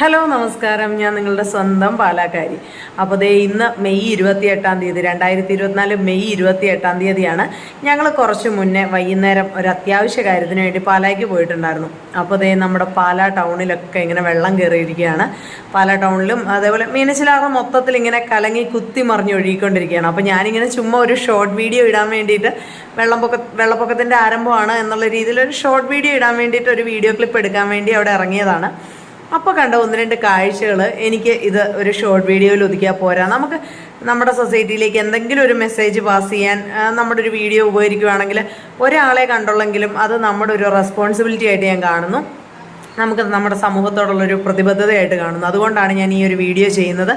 Hello നമസ്കാരം. ഞാൻ നിങ്ങളുടെ സ്വന്തം പാലാക്കാരി. അപ്പോൾ ദേ ഇന്ന് മെയ് ഇരുപത്തി എട്ടാം തീയതി രണ്ടായിരത്തി ഇരുപത്തിനാല് മെയ് ഇരുപത്തി എട്ടാം തീയതിയാണ്. ഞങ്ങൾ കുറച്ച് മുന്നേ വൈകുന്നേരം ഒരു അത്യാവശ്യ കാര്യത്തിന് വേണ്ടി പാലായ്ക്ക് പോയിട്ടുണ്ടായിരുന്നു. അപ്പോൾ ദേ നമ്മുടെ പാലാ ടൗണിലൊക്കെ ഇങ്ങനെ വെള്ളം കയറിയിരിക്കുകയാണ്. പാലാ ടൗണിലും അതേപോലെ മീനച്ചിലാറ് മൊത്തത്തിൽ ഇങ്ങനെ കലങ്ങി കുത്തി മറിഞ്ഞ് ഒഴുകിക്കൊണ്ടിരിക്കുകയാണ്. അപ്പോൾ ഞാനിങ്ങനെ ചുമ്മാ ഒരു ഷോർട്ട് വീഡിയോ ഇടാൻ വേണ്ടിയിട്ട് വെള്ളപ്പൊക്ക വെള്ളപ്പൊക്കത്തിന്റെ ആരംഭമാണ് എന്നുള്ള രീതിയിൽ ഒരു ഷോർട്ട് വീഡിയോ ഇടാൻ വേണ്ടിയിട്ട് ഒരു വീഡിയോ ക്ലിപ്പ് എടുക്കാൻ വേണ്ടി അവിടെ ഇറങ്ങിയതാണ്. അപ്പോൾ കണ്ട ഒന്ന് രണ്ട് കാഴ്ചകൾ എനിക്ക് ഇത് ഒരു ഷോർട്ട് വീഡിയോയിൽ ഒതുക്കിയാൽ പോരാ. നമുക്ക് നമ്മുടെ സൊസൈറ്റിയിലേക്ക് എന്തെങ്കിലും ഒരു മെസ്സേജ് പാസ് ചെയ്യാൻ നമ്മുടെ ഒരു വീഡിയോ ഉപകരിക്കുകയാണെങ്കിൽ ഒരാളെ കണ്ടുള്ളെങ്കിലും അത് നമ്മുടെ ഒരു റെസ്പോൺസിബിലിറ്റി ആയിട്ട് ഞാൻ കാണുന്നു. നമുക്ക് നമ്മുടെ സമൂഹത്തോടുള്ളൊരു പ്രതിബദ്ധതയായിട്ട് കാണുന്നു. അതുകൊണ്ടാണ് ഞാൻ ഈ ഒരു വീഡിയോ ചെയ്യുന്നത്.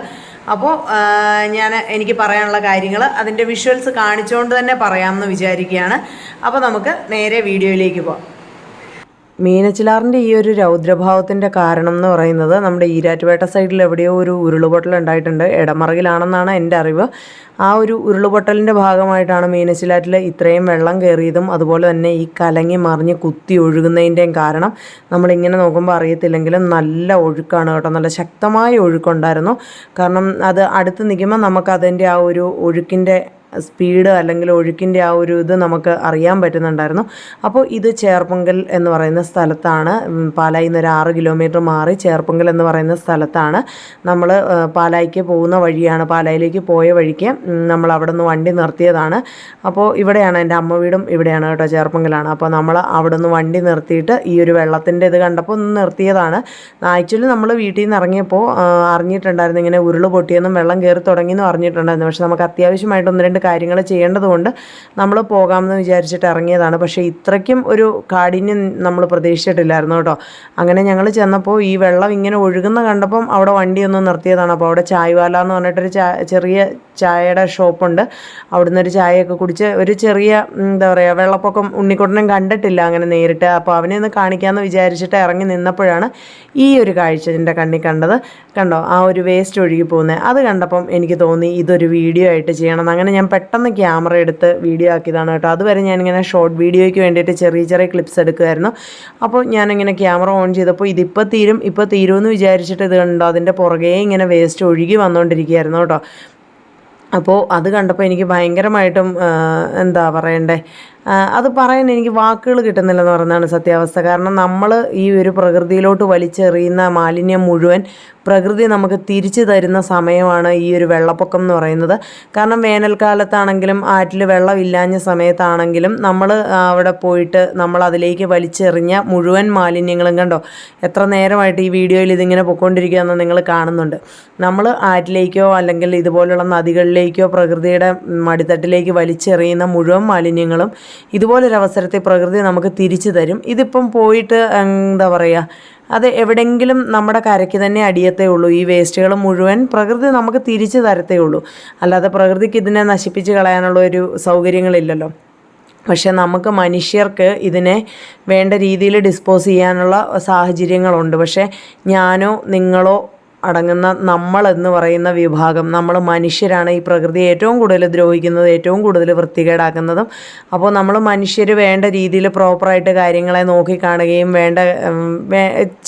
അപ്പോൾ ഞാൻ എനിക്ക് പറയാനുള്ള കാര്യങ്ങൾ അതിന്റെ വിഷ്വൽസ് കാണിച്ചുകൊണ്ട് തന്നെ പറയാമെന്ന് വിചാരിക്കുകയാണ്. അപ്പോൾ നമുക്ക് നേരെ വീഡിയോയിലേക്ക് പോകാം മീനച്ചിലാറിന്റെ ഈ ഒരു രൗദ്രഭാവത്തിന്റെ കാരണം എന്ന് പറയുന്നത് നമ്മുടെ ഈരാറ്റുപേട്ട സൈഡിൽ എവിടെയോ ഒരു ഉരുളുപൊട്ടൽ ഉണ്ടായിട്ടുണ്ട്. ഇടമറകിലാണെന്നാണ് എന്റെ അറിവ്. ആ ഒരു ഉരുളുപൊട്ടലിന്റെ ഭാഗമായിട്ടാണ് മീനച്ചിലാറ്റിൽ ഇത്രയും വെള്ളം കയറിയതും അതുപോലെ തന്നെ ഈ കലങ്ങി മറിഞ്ഞ് കുത്തി ഒഴുകുന്നതിന്റെയും കാരണം. നമ്മളിങ്ങനെ നോക്കുമ്പോൾ അറിയത്തില്ലെങ്കിലും നല്ല ഒഴുക്കാണ് കേട്ടോ. നല്ല ശക്തമായ ഒഴുക്കുണ്ടായിരുന്നു. കാരണം അത് അടുത്ത് നിൽക്കുമ്പോൾ നമുക്കതിന്റെ ആ ഒരു ഒഴുക്കിന്റെ സ്പീഡ് അല്ലെങ്കിൽ ഒഴുക്കിന്റെ ആ ഒരു ഇത് നമുക്ക് അറിയാൻ പറ്റുന്നുണ്ടായിരുന്നു. അപ്പോൾ ഇത് ചേർപ്പങ്കൽ എന്ന് പറയുന്ന സ്ഥലത്താണ് പാലായി നിന്ന് ഒരു ആറ് കിലോമീറ്റർ മാറി ചേർപ്പങ്കൽ എന്ന് പറയുന്ന സ്ഥലത്താണ് നമ്മൾ പാലായിക്ക് പോകുന്ന വഴിയാണ് പാലായിലേക്ക് പോയ വഴിക്ക് നമ്മൾ അവിടെ നിന്ന് വണ്ടി നിർത്തിയതാണ്. അപ്പോൾ ഇവിടെയാണ് എന്റെ അമ്മ വീടും ഇവിടെയാണ് കേട്ടോ ചേർപ്പങ്കലാണ് അപ്പോൾ നമ്മൾ അവിടെ നിന്ന് വണ്ടി നിർത്തിയിട്ട് ഈ ഒരു വെള്ളത്തിന്റെ ഇത് കണ്ടപ്പോൾ ഒന്ന് നിർത്തിയതാണ്. ആക്ച്വലി നമ്മൾ വീട്ടിൽ നിന്ന് ഇറങ്ങിയപ്പോൾ അറിഞ്ഞിട്ടുണ്ടായിരുന്നു ഇങ്ങനെ ഉരുൾ പൊട്ടിയെന്നും വെള്ളം കയറി തുടങ്ങിയെന്നും അറിഞ്ഞിട്ടുണ്ടായിരുന്നു. പക്ഷെ നമുക്ക് അത്യാവശ്യമായിട്ട് ഒന്ന് രണ്ട് കാര്യങ്ങൾ ചെയ്യേണ്ടതുകൊണ്ട് നമ്മൾ പോകാമെന്ന് വിചാരിച്ചിട്ട് ഇറങ്ങിയതാണ്. പക്ഷേ ഇത്രയ്ക്കും ഒരു കാഠിന്യം നമ്മൾ പ്രതീക്ഷിച്ചിട്ടില്ലായിരുന്നു കേട്ടോ. അങ്ങനെ ഞങ്ങൾ ചെന്നപ്പോൾ ഈ വെള്ളം ഇങ്ങനെ ഒഴുകുന്ന കണ്ടപ്പം അവിടെ വണ്ടി ഒന്ന് നിർത്തിയതാണ്. അപ്പോൾ അവിടെ ചായവാല എന്ന് പറഞ്ഞിട്ടൊരു ചെറിയ ചായയുടെ ഷോപ്പുണ്ട്. അവിടുന്ന് ഒരു ചായയൊക്കെ കുടിച്ച് ഒരു ചെറിയ എന്താ പറയുക വെള്ളപ്പൊക്കം ഉണ്ണിക്കുട്ടനും കണ്ടിട്ടില്ല അങ്ങനെ നേരിട്ട്. അപ്പോൾ അവനെ ഒന്ന് കാണിക്കാമെന്ന് വിചാരിച്ചിട്ട് ഇറങ്ങി നിന്നപ്പോഴാണ് ഈ ഒരു കാഴ്ച എന്റെ കണ്ണിൽ കണ്ടത്. കണ്ടോ? ആ ഒരു വേസ്റ്റ് ഒഴുകി പോകുന്നത്. അത് കണ്ടപ്പം എനിക്ക് തോന്നി ഇതൊരു വീഡിയോ ആയിട്ട് ചെയ്യണം. അങ്ങനെ ഞാൻ പെട്ടെന്ന് ക്യാമറ എടുത്ത് വീഡിയോ ആക്കിയതാണ് കേട്ടോ. അതുവരെ ഞാനിങ്ങനെ ഷോർട്ട് വീഡിയോയ്ക്ക് വേണ്ടിയിട്ട് ചെറിയ ചെറിയ ക്ലിപ്സ് എടുക്കുമായിരുന്നു അപ്പോൾ ഞാനിങ്ങനെ ക്യാമറ ഓൺ ചെയ്തപ്പോൾ ഇതിപ്പോൾ തീരും ഇപ്പോൾ തീരുമെന്ന് വിചാരിച്ചിട്ട് ഇത് കണ്ടോ? അതിന്റെ പുറകെ ഇങ്ങനെ വേസ്റ്റ് ഒഴുകി വന്നുകൊണ്ടിരിക്കുകയായിരുന്നു കേട്ടോ. അപ്പോൾ അത് കണ്ടപ്പോൾ എനിക്ക് ഭയങ്കരമായിട്ടും എന്താ പറയണ്ടേ? അത് പറയാൻ എനിക്ക് വാക്കുകൾ കിട്ടുന്നില്ലെന്ന് പറയുന്നതാണ് സത്യാവസ്ഥ. കാരണം നമ്മൾ ഈ ഒരു പ്രകൃതിയിലോട്ട് വലിച്ചെറിയുന്ന മാലിന്യം മുഴുവൻ പ്രകൃതി നമുക്ക് തിരിച്ചു തരുന്ന സമയമാണ് ഈ ഒരു വെള്ളപ്പൊക്കം എന്ന് പറയുന്നത്. കാരണം വേനൽക്കാലത്താണെങ്കിലും ആറ്റിൽ വെള്ളം ഇല്ലാഞ്ഞ സമയത്താണെങ്കിലും നമ്മൾ അവിടെ പോയിട്ട് നമ്മൾ അതിലേക്ക് വലിച്ചെറിഞ്ഞ മുഴുവൻ മാലിന്യങ്ങളും കണ്ടോ? എത്ര നേരമായിട്ട് ഈ വീഡിയോയിൽ ഇതിങ്ങനെ പൊയ്ക്കൊണ്ടിരിക്കുകയെന്ന് നിങ്ങൾ കാണുന്നുണ്ട്. നമ്മൾ ആറ്റിലേക്കോ അല്ലെങ്കിൽ ഇതുപോലുള്ള നദികളിലേക്കോ പ്രകൃതിയുടെ മടിത്തട്ടിലേക്ക് വലിച്ചെറിയുന്ന മുഴുവൻ മാലിന്യങ്ങളും ഇതുപോലൊരവസരത്തിൽ പ്രകൃതി നമുക്ക് തിരിച്ചു തരും. ഇതിപ്പം പോയിട്ട് എന്താ പറയുക അത് എവിടെങ്കിലും നമ്മുടെ കരയ്ക്ക് തന്നെ അടിയത്തേ ഉള്ളൂ. ഈ വേസ്റ്റുകൾ മുഴുവൻ പ്രകൃതി നമുക്ക് തിരിച്ചു തരത്തേ ഉള്ളൂ. അല്ലാതെ പ്രകൃതിക്ക് ഇതിനെ നശിപ്പിച്ച് കളയാനുള്ള ഒരു സൗകര്യങ്ങളില്ലല്ലോ. പക്ഷെ നമുക്ക് മനുഷ്യർക്ക് ഇതിനെ വേണ്ട രീതിയിൽ ഡിസ്പോസ് ചെയ്യാനുള്ള സാഹചര്യങ്ങളുണ്ട്. പക്ഷേ ഞാനോ നിങ്ങളോ അടങ്ങുന്ന നമ്മൾ എന്ന് പറയുന്ന വിഭാഗം. നമ്മൾ മനുഷ്യരാണ് ഈ പ്രകൃതി ഏറ്റവും കൂടുതൽ ദ്രോഹിക്കുന്നത് ഏറ്റവും കൂടുതൽ വൃത്തികേടാക്കുന്നതും. അപ്പോൾ നമ്മൾ മനുഷ്യർ വേണ്ട രീതിയിൽ പ്രോപ്പറായിട്ട് കാര്യങ്ങളെ നോക്കിക്കാണുകയും വേണ്ട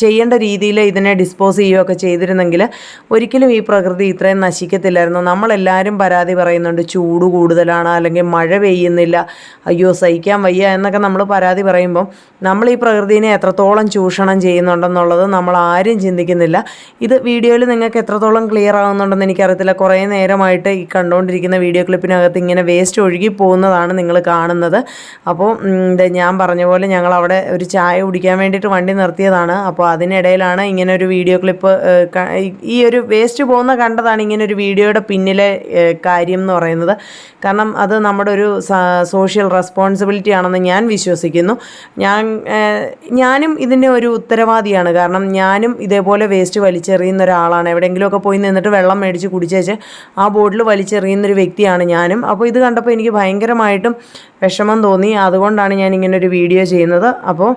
ചെയ്യേണ്ട രീതിയിൽ ഇതിനെ ഡിസ്പോസ് ചെയ്യുകയൊക്കെ ചെയ്തിരുന്നെങ്കിൽ ഒരിക്കലും ഈ പ്രകൃതി ഇത്രയും നശിക്കത്തില്ലായിരുന്നു. നമ്മളെല്ലാവരും പരാതി പറയുന്നുണ്ട് ചൂട് കൂടുതലാണ് അല്ലെങ്കിൽ മഴ പെയ്യുന്നില്ല അയ്യോ സഹിക്കാൻ വയ്യ എന്നൊക്കെ നമ്മൾ പരാതി പറയുമ്പം നമ്മൾ ഈ പ്രകൃതിനെ എത്രത്തോളം ചൂഷണം ചെയ്യുന്നുണ്ടെന്നുള്ളത് നമ്മൾ ആരും ചിന്തിക്കുന്നില്ല. ഇത് വീഡിയോയിൽ നിങ്ങൾക്ക് എത്രത്തോളം ക്ലിയർ ആകുന്നുണ്ടെന്ന് എനിക്കറിയത്തില്ല. കുറേ നേരമായിട്ട് ഈ കണ്ടുകൊണ്ടിരിക്കുന്ന വീഡിയോ ക്ലിപ്പിനകത്ത് ഇങ്ങനെ വേസ്റ്റ് ഒഴുകി പോകുന്നതാണ് നിങ്ങൾ കാണുന്നത്. അപ്പോൾ ഞാൻ പറഞ്ഞ പോലെ ഞങ്ങൾ അവിടെ ഒരു ചായ കുടിക്കാൻ വേണ്ടിയിട്ട് വണ്ടി നിർത്തിയതാണ്. അപ്പോൾ അതിനിടയിലാണ് ഇങ്ങനെ ഒരു വീഡിയോ ക്ലിപ്പ് ഈ ഒരു വേസ്റ്റ് പോകുന്ന കണ്ടതാണ് ഇങ്ങനെ ഒരു വീഡിയോയുടെ പിന്നിലെ കാര്യം എന്ന് പറയുന്നത്. കാരണം അത് നമ്മുടെ ഒരു സോഷ്യൽ റെസ്പോൺസിബിലിറ്റി ആണെന്ന് ഞാൻ വിശ്വസിക്കുന്നു. ഞാൻ ഞാനും ഇതിന്റെ ഒരു ഉത്തരവാദിയാണ്. കാരണം ഞാനും ഇതേപോലെ വേസ്റ്റ് വലിച്ചെറിയുന്ന ഒരാളാണ്. എവിടെയെങ്കിലുമൊക്കെ പോയി നിന്നിട്ട് വെള്ളം മേടിച്ച് കുടിച്ചേച്ച് ആ ബോട്ടിൽ വലിച്ചെറിയുന്നൊരു വ്യക്തിയാണ് ഞാനും. അപ്പോൾ ഇത് കണ്ടപ്പോൾ എനിക്ക് ഭയങ്കരമായിട്ടും വിഷമം തോന്നി. അതുകൊണ്ടാണ് ഞാൻ ഇങ്ങനെ ഒരു വീഡിയോ ചെയ്യുന്നത്. അപ്പോൾ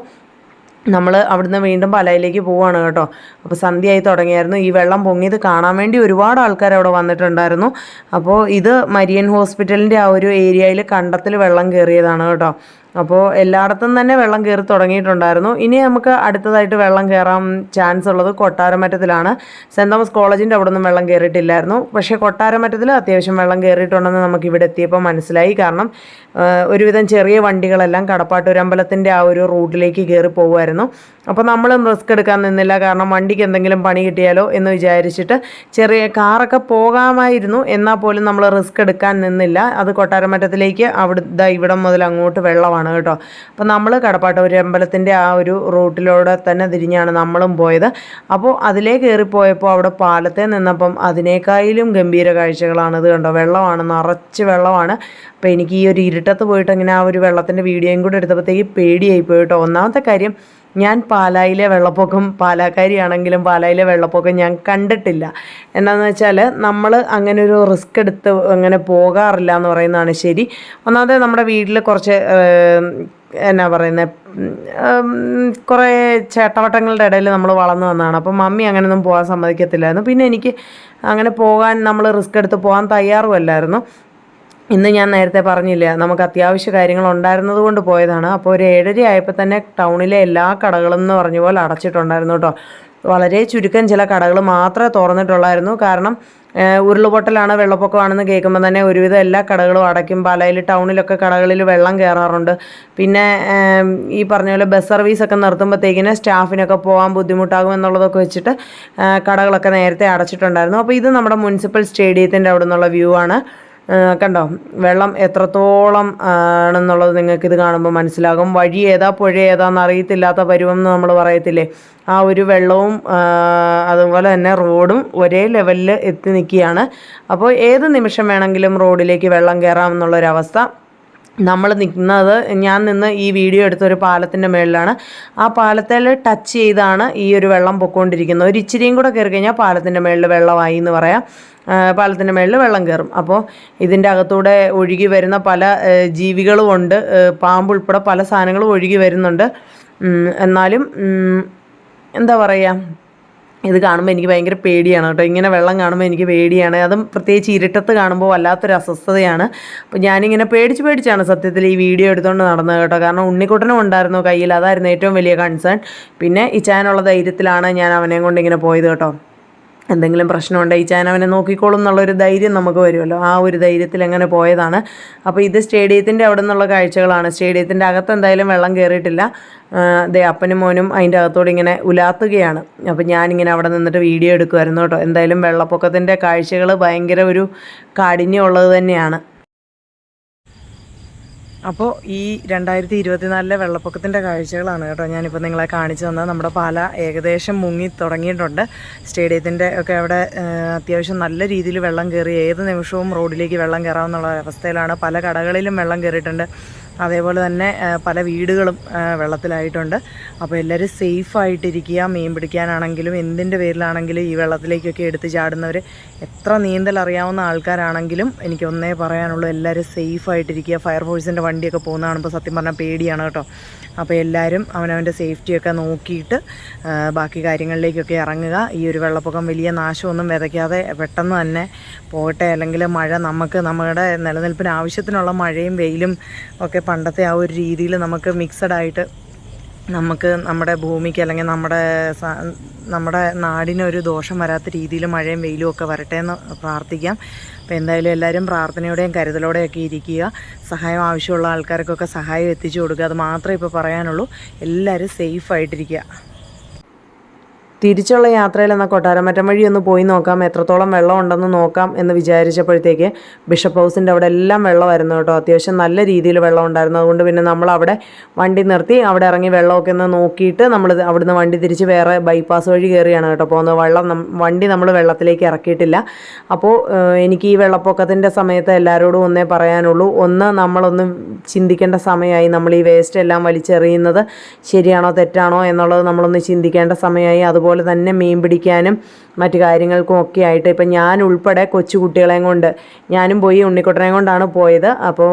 നമ്മൾ അവിടുന്ന് വീണ്ടും പലയിലേക്ക് പോവുകയാണ് കേട്ടോ. അപ്പോൾ സന്ധ്യയായി തുടങ്ങിയായിരുന്നു. ഈ വെള്ളം പൊങ്ങിയത് കാണാൻ വേണ്ടി ഒരുപാട് ആൾക്കാർ അവിടെ വന്നിട്ടുണ്ടായിരുന്നു. അപ്പോൾ ഇത് മരിയൻ ഹോസ്പിറ്റലിന്റെ ആ ഒരു ഏരിയയിൽ കണ്ടത്തിൽ വെള്ളം കയറിയതാണ് കേട്ടോ. അപ്പോൾ എല്ലായിടത്തും തന്നെ വെള്ളം കയറി തുടങ്ങിയിട്ടുണ്ടായിരുന്നു. ഇനി നമുക്ക് അടുത്തതായിട്ട് വെള്ളം കയറാൻ ചാൻസ് ഉള്ളത് കൊട്ടാരമറ്റത്തിലാണ്. സെന്റ് തോമസ് കോളേജിന്റെ അവിടെ നിന്നും വെള്ളം കയറിയിട്ടില്ലായിരുന്നു. പക്ഷേ കൊട്ടാരമറ്റത്തിൽ അത്യാവശ്യം വെള്ളം കയറിയിട്ടുണ്ടെന്ന് നമുക്ക് ഇവിടെ എത്തിയപ്പോൾ മനസ്സിലായി. കാരണം ഒരുവിധം ചെറിയ വണ്ടികളെല്ലാം കടപ്പാട്ടൂരമ്പലത്തിന്റെ ആ ഒരു റൂട്ടിലേക്ക് കയറി പോകുമായിരുന്നു. അപ്പോൾ നമ്മളും റിസ്ക് എടുക്കാൻ നിന്നില്ല. കാരണം വണ്ടിക്ക് എന്തെങ്കിലും പണി കിട്ടിയാലോ എന്ന് വിചാരിച്ചിട്ട് ചെറിയ കാറൊക്കെ പോകാമായിരുന്നു. എന്നാൽ പോലും നമ്മൾ റിസ്ക് എടുക്കാൻ നിന്നില്ല. അത് കൊട്ടാരമറ്റത്തിലേക്ക് അവിടെ ഇവിടം മുതൽ അങ്ങോട്ട് വെള്ളമാണ്. കേട്ടോ. അപ്പോൾ നമ്മൾ കടപ്പാട്ടൂർ അമ്പലത്തിന്റെ ആ ഒരു റൂട്ടിലൂടെ തന്നെ തിരിഞ്ഞാണ് നമ്മളും പോയത്. അപ്പോൾ അതിലേ കയറിപ്പോയപ്പോൾ അവിടെ പാലത്തെ നിന്നപ്പം അതിനേക്കാളും ഗംഭീര കാഴ്ചകളാണ് ഇത് കണ്ടോ. വെള്ളമാണ് നിറച്ച് വെള്ളമാണ്. അപ്പോൾ എനിക്ക് ഈ ഒരു ഇരുട്ടത്ത് പോയിട്ട് ഇങ്ങനെ ആ ഒരു വെള്ളത്തിന്റെ വീഡിയോയും കൂടെ എടുത്തപ്പോഴത്തേക്ക് പേടിയായി പോയിട്ടോ ഒന്നാമത്തെ കാര്യം ഞാൻ പാലായിലെ വെള്ളപ്പൊക്കം പാലാക്കാരിയാണെങ്കിലും പാലായിലെ വെള്ളപ്പൊക്കം ഞാൻ കണ്ടിട്ടില്ല. എന്നാന്ന് വെച്ചാൽ നമ്മൾ അങ്ങനെ ഒരു റിസ്ക് എടുത്ത് അങ്ങനെ പോകാറില്ല എന്ന് പറയുന്നതാണ് ശരി. ഒന്നാമത് നമ്മുടെ വീട്ടിൽ കുറച്ച് എന്നാ പറയുന്നത് കുറേ ചേട്ടവട്ടങ്ങളുടെ ഇടയിൽ നമ്മൾ വളർന്നു വന്നതാണ്. അപ്പം മമ്മി അങ്ങനെയൊന്നും പോകാൻ സമ്മതിക്കത്തില്ലായിരുന്നു. പിന്നെ എനിക്ക് അങ്ങനെ പോകാൻ നമ്മൾ റിസ്ക് എടുത്ത് പോകാൻ തയ്യാറുമല്ലായിരുന്നു. ഇന്ന് ഞാൻ നേരത്തെ പറഞ്ഞില്ല നമുക്ക് അത്യാവശ്യ കാര്യങ്ങൾ ഉണ്ടായിരുന്നത് കൊണ്ട് പോയതാണ്. അപ്പോൾ ഒരു ഏഴര ആയപ്പോൾ തന്നെ ടൗണിലെ എല്ലാ കടകളും എന്ന് പറഞ്ഞ പോലെ അടച്ചിട്ടുണ്ടായിരുന്നു കേട്ടോ. വളരെ ചുരുക്കം ചില കടകൾ മാത്രമേ തുറന്നിട്ടുള്ളായിരുന്നു. കാരണം ഉരുളുപൊട്ടലാണ് വെള്ളപ്പൊക്കമാണെന്ന് കേൾക്കുമ്പോൾ തന്നെ ഒരുവിധം എല്ലാ കടകളും അടയ്ക്കും. പലയിൽ ടൗണിലൊക്കെ കടകളിൽ വെള്ളം കയറാറുണ്ട്. പിന്നെ ഈ പറഞ്ഞ പോലെ ബസ് സർവീസൊക്കെ നിർത്തുമ്പോഴത്തേക്കിന് സ്റ്റാഫിനൊക്കെ പോകാൻ ബുദ്ധിമുട്ടാകും എന്നുള്ളതൊക്കെ വെച്ചിട്ട് കടകളൊക്കെ നേരത്തെ അടച്ചിട്ടുണ്ടായിരുന്നു. അപ്പോൾ ഇത് നമ്മുടെ മുനിസിപ്പൽ സ്റ്റേഡിയത്തിന്റെ അവിടെ നിന്നുള്ള വ്യൂ ആണ്. കണ്ടോ? വെള്ളം എത്രത്തോളം ആണെന്നുള്ളത് നിങ്ങൾക്ക് ഇത് കാണുമ്പോൾ മനസ്സിലാകും. വഴി ഏതാ പുഴ ഏതാന്ന് അറിയത്തില്ലാത്ത പരുവം എന്ന് നമ്മൾ പറയത്തില്ലേ? ആ ഒരു വെള്ളവും അതുപോലെ തന്നെ റോഡും ഒരേ ലെവലിൽ എത്തി നിൽക്കുകയാണ്. അപ്പോൾ ഏത് നിമിഷം വേണമെങ്കിലും റോഡിലേക്ക് വെള്ളം കയറാം എന്നുള്ളൊരവസ്ഥ നമ്മൾ നിൽക്കുന്നത് ഞാൻ നിന്ന് ഈ വീഡിയോ എടുത്ത ഒരു പാലത്തിന്റെ മുകളിലാണ് ആ പാലത്തിൽ ടച്ച് ചെയ്താണ് ഈ ഒരു വെള്ളം പൊക്കോണ്ടിരിക്കുന്നത്. ഒരു ഇച്ചിരിയും കൂടെ കയറി കഴിഞ്ഞാൽ പാലത്തിന്റെ മുകളിൽ വെള്ളമായി എന്ന് പറയാം. പാലത്തിന്റെ മുകളിൽ വെള്ളം കയറും അപ്പോൾ ഇതിന്റെ അകത്തൂടെ ഒഴുകി വരുന്ന പല ജീവികളുമുണ്ട് ജീവികളും ഉണ്ട്. ഉൾപ്പെടെ പല സാധനങ്ങളും ഒഴുകി വരുന്നുണ്ട്. എന്നാലും എന്താ പറയുക ഇത് കാണുമ്പോൾ എനിക്ക് ഭയങ്കര പേടിയാണ് കേട്ടോ. ഇങ്ങനെ വെള്ളം കാണുമ്പോൾ എനിക്ക് പേടിയാണ്. അതും പ്രത്യേകിച്ച് ഇരുട്ടത്ത് കാണുമ്പോൾ വല്ലാത്തൊരു അസ്വസ്ഥതയാണ്. അപ്പോൾ ഞാനിങ്ങനെ പേടിച്ച് പേടിച്ചാണ് സത്യത്തിൽ ഈ വീഡിയോ എടുത്തുകൊണ്ട് നടന്നത് കേട്ടോ. കാരണം ഉണ്ണിക്കുട്ടനും ഉണ്ടായിരുന്നു കയ്യിൽ. അതായിരുന്നു ഏറ്റവും വലിയ കൺസേൺ പിന്നെ ഇച്ചാനുള്ള ധൈര്യത്തിലാണ് ഞാൻ അവനെയും കൊണ്ട് ഇങ്ങനെ പോയത് കേട്ടോ. എന്തെങ്കിലും പ്രശ്നമുണ്ടെങ്കിൽ ഇച്ചാൻ അവനെ നോക്കിക്കോളും എന്നുള്ളൊരു ധൈര്യം നമുക്ക് വരുമല്ലോ. ആ ഒരു ധൈര്യത്തിൽ അങ്ങനെ പോയതാണ്? അപ്പോൾ ഇത് സ്റ്റേഡിയത്തിന്റെ അവിടെ നിന്നുള്ള കാഴ്ചകളാണ്. സ്റ്റേഡിയത്തിന്റെ അകത്ത് എന്തായാലും വെള്ളം കയറിയിട്ടില്ല. ദേ അപ്പനും മോനും അതിന്റെ അകത്തോടെ ഇങ്ങനെ ഉലാത്തുകയാണ്. അപ്പോൾ ഞാനിങ്ങനെ അവിടെ നിന്നിട്ട് വീഡിയോ എടുക്കുമായിരുന്നു കേട്ടോ. എന്തായാലും വെള്ളപ്പൊക്കത്തിന്റെ കാഴ്ചകൾ ഭയങ്കര ഒരു കാഠിന്യമുള്ളത് തന്നെയാണ്. അപ്പോൾ ഈ രണ്ടായിരത്തി ഇരുപത്തിനാലിലെ വെള്ളപ്പൊക്കത്തിന്റെ കാഴ്ചകളാണ് കേട്ടോ ഞാനിപ്പോൾ നിങ്ങളെ കാണിച്ചു തന്നത്. നമ്മുടെ പാല ഏകദേശം മുങ്ങി തുടങ്ങിയിട്ടുണ്ട്. സ്റ്റേഡിയത്തിന്റെ ഒക്കെ അവിടെ അത്യാവശ്യം നല്ല രീതിയിൽ വെള്ളം കയറി ഏത് നിമിഷവും റോഡിലേക്ക് വെള്ളം കയറാമെന്നുള്ള അവസ്ഥയിലാണ്. പല കടകളിലും വെള്ളം കയറിയിട്ടുണ്ട്. അതേപോലെ തന്നെ പല വീടുകളും വെള്ളത്തിലായിട്ടുണ്ട്. അപ്പോൾ എല്ലാവരും സേഫായിട്ടിരിക്കുക മീൻ പിടിക്കാനാണെങ്കിലും എന്തിന്റെ പേരിലാണെങ്കിലും ഈ വെള്ളത്തിലേക്കൊക്കെ എടുത്ത് ചാടുന്നവർ എത്ര നീന്തൽ അറിയാവുന്ന ആൾക്കാരാണെങ്കിലും എനിക്ക് ഒന്നേ പറയാനുള്ളൂ എല്ലാവരും സേഫായിട്ടിരിക്കുക. ഫയർഫോഴ്സിന്റെ വണ്ടിയൊക്കെ പോകുന്ന കാണുമ്പോൾ സത്യം പറഞ്ഞാൽ പേടിയാണ് കേട്ടോ. അപ്പോൾ എല്ലാവരും അവനവന്റെ സേഫ്റ്റിയൊക്കെ നോക്കിയിട്ട് ബാക്കി കാര്യങ്ങളിലേക്കൊക്കെ ഇറങ്ങുക. ഈ ഒരു വെള്ളപ്പൊക്കം വലിയ നാശമൊന്നും വിതയ്ക്കാതെ പെട്ടെന്ന് തന്നെ പോകട്ടെ അല്ലെങ്കിൽ മഴ നമുക്ക് നമ്മുടെ നിലനിൽപ്പിന് ആവശ്യത്തിനുള്ള മഴയും വെയിലും ഒക്കെ പണ്ടത്തെ ആ ഒരു രീതിയിൽ നമുക്ക് മിക്സഡ് ആയിട്ട് നമുക്ക് നമ്മുടെ ഭൂമിക്ക് അല്ലെങ്കിൽ നമ്മുടെ നമ്മുടെ നാടിനൊരു ദോഷം വരാത്ത രീതിയിൽ മഴയും വെയിലും ഒക്കെ വരട്ടെ എന്ന് പ്രാർത്ഥിക്കാം. അപ്പോൾ എന്തായാലും എല്ലാവരും പ്രാർത്ഥനയോടെയും കരുതലോടെയൊക്കെ ഇരിക്കുക. സഹായം ആവശ്യമുള്ള ആൾക്കാർക്കൊക്കെ സഹായം എത്തിച്ചു കൊടുക്കുക. അത് മാത്രമേ ഇപ്പോൾ പറയാനുള്ളൂ. എല്ലാവരും സേഫായിട്ടിരിക്കുക തിരിച്ചുള്ള യാത്രയിൽ എന്നാൽ കൊട്ടാരമറ്റം വഴി ഒന്ന് പോയി നോക്കാം എത്രത്തോളം വെള്ളം ഉണ്ടെന്ന് നോക്കാം എന്ന് വിചാരിച്ചപ്പോഴത്തേക്ക് ബിഷപ്പ് ഹൗസിന്റെ അവിടെ എല്ലാം വെള്ളമായിരുന്നു കേട്ടോ. അത്യാവശ്യം നല്ല രീതിയിൽ വെള്ളം ഉണ്ടായിരുന്നു. അതുകൊണ്ട് പിന്നെ നമ്മൾ അവിടെ വണ്ടി നിർത്തി അവിടെ ഇറങ്ങി വെള്ളമൊക്കെ ഒന്ന് നോക്കിയിട്ട് നമ്മൾ അവിടുന്ന് വണ്ടി തിരിച്ച് വേറെ ബൈപ്പാസ് വഴി കയറിയാണ് കേട്ടോ പോകുന്നത്. വെള്ളം വണ്ടി നമ്മൾ വെള്ളത്തിലേക്ക് ഇറക്കിയിട്ടില്ല. അപ്പോൾ എനിക്ക് ഈ വെള്ളപ്പൊക്കത്തിന്റെ സമയത്ത് എല്ലാവരോടും ഒന്നേ പറയാനുള്ളൂ. ഒന്ന് നമ്മളൊന്ന് ചിന്തിക്കേണ്ട സമയമായി. നമ്മൾ ഈ വേസ്റ്റ് എല്ലാം വലിച്ചെറിയുന്നത് ശരിയാണോ തെറ്റാണോ എന്നുള്ളത് നമ്മളൊന്ന് ചിന്തിക്കേണ്ട സമയമായി. അതുപോലെ തന്നെ മീൻ പിടിക്കാനും മറ്റു കാര്യങ്ങൾക്കും ഒക്കെ ആയിട്ട് ഇപ്പം ഞാൻ ഉൾപ്പെടെ കൊച്ചു കുട്ടികളെയും കൊണ്ട് ഞാനും പോയി ഉണ്ണിക്കുട്ടനെയും കൊണ്ടാണ് പോയത്. അപ്പോൾ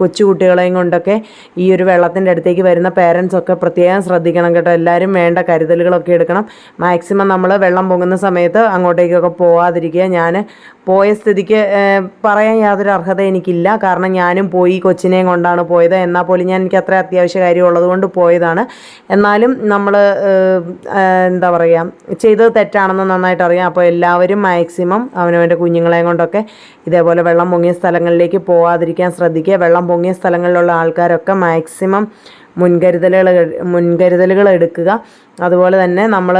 കൊച്ചു കുട്ടികളെയും കൊണ്ടൊക്കെ ഈ ഒരു വെള്ളത്തിന്റെ അടുത്തേക്ക് വരുന്ന പേരൻസൊക്കെ പ്രത്യേകം ശ്രദ്ധിക്കണം കേട്ടോ. എല്ലാവരും വേണ്ട കരുതലുകളൊക്കെ എടുക്കണം. മാക്സിമം നമ്മൾ വെള്ളം പൊങ്ങുന്ന സമയത്ത് അങ്ങോട്ടേക്കൊക്കെ പോകാതിരിക്കുക ഞാൻ പോയ സ്ഥിതിക്ക് പറയാൻ യാതൊരു അർഹത എനിക്കില്ല. കാരണം ഞാനും പോയി കൊച്ചിനെയും കൊണ്ടാണ് പോയത്. എന്നാൽ പോലും ഞാൻ എനിക്ക് അത്ര അത്യാവശ്യ കാര്യമുള്ളത് കൊണ്ട് പോയതാണ്. എന്നാലും നമ്മൾ എന്താ പറയുക ചെയ്തത് തെറ്റാണെന്ന് നന്നായിട്ട് അറിയാം. അപ്പോൾ എല്ലാവരും മാക്സിമം അവനവന്റെ കുഞ്ഞുങ്ങളെയും കൊണ്ടൊക്കെ ഇതേപോലെ വെള്ളം പൊങ്ങിയ സ്ഥലങ്ങളിലേക്ക് പോകാതിരിക്കാൻ ശ്രദ്ധിക്കുക. വെള്ളം പൊങ്ങിയ സ്ഥലങ്ങളിലുള്ള ആൾക്കാരൊക്കെ മാക്സിമം മുൻകരുതലുകൾ മുൻകരുതലുകൾ എടുക്കുക. അതുപോലെ തന്നെ നമ്മൾ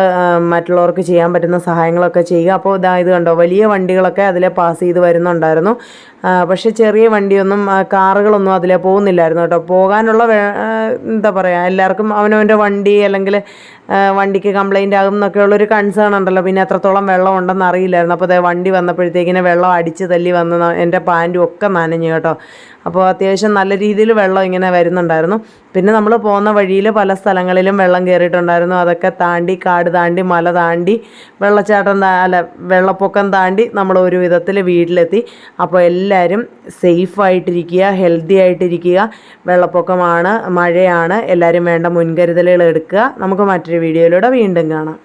മറ്റുള്ളവർക്ക് ചെയ്യാൻ പറ്റുന്ന സഹായങ്ങളൊക്കെ ചെയ്യുക. അപ്പോൾ ഇതാ ഇത് കണ്ടോ വലിയ വണ്ടികളൊക്കെ അതിലെ പാസ് ചെയ്ത് വരുന്നുണ്ടായിരുന്നു. പക്ഷേ ചെറിയ വണ്ടിയൊന്നും കാറുകളൊന്നും അതിലെ പോകുന്നില്ലായിരുന്നു കേട്ടോ. പോകാനുള്ള എന്താ പറയുക എല്ലാവർക്കും അവനവന്റെ വണ്ടി അല്ലെങ്കിൽ വണ്ടിക്ക് കംപ്ലൈന്റ് ആകും എന്നൊക്കെ ഉള്ളൊരു കൺസേൺ ഉണ്ടല്ലോ. പിന്നെ എത്രത്തോളം വെള്ളം ഉണ്ടെന്ന് അറിയില്ലായിരുന്നു. അപ്പോൾ അതേ വണ്ടി വന്നപ്പോഴത്തേക്കിനെ വെള്ളം അടിച്ച് തല്ലി വന്ന് എന്റെ പാന്റും ഒക്കെ നനഞ്ഞു കേട്ടോ. അപ്പോൾ അത്യാവശ്യം നല്ല രീതിയിൽ വെള്ളം ഇങ്ങനെ വരുന്നുണ്ടായിരുന്നു. പിന്നെ നമ്മൾ പോകുന്ന വഴിയിൽ പല സ്ഥലങ്ങളിലും വെള്ളം കയറിയിട്ടുണ്ടായിരുന്നു അതൊക്കെ താണ്ടി കാട് താണ്ടി മല താണ്ടി വെള്ളച്ചാട്ടം അല്ല വെള്ളപ്പൊക്കം താണ്ടി നമ്മൾ ഒരു വിധത്തിൽ വീട്ടിലെത്തി. അപ്പോൾ എല്ലാവരും സേഫായിട്ടിരിക്കുക ഹെൽത്തി ആയിട്ടിരിക്കുക. വെള്ളപ്പൊക്കമാണ് മഴയാണ്. എല്ലാവരും വേണ്ട മുൻകരുതലുകൾ എടുക്കുക. നമുക്ക് മറ്റൊരു വീഡിയോയിലൂടെ വീണ്ടും കാണാം.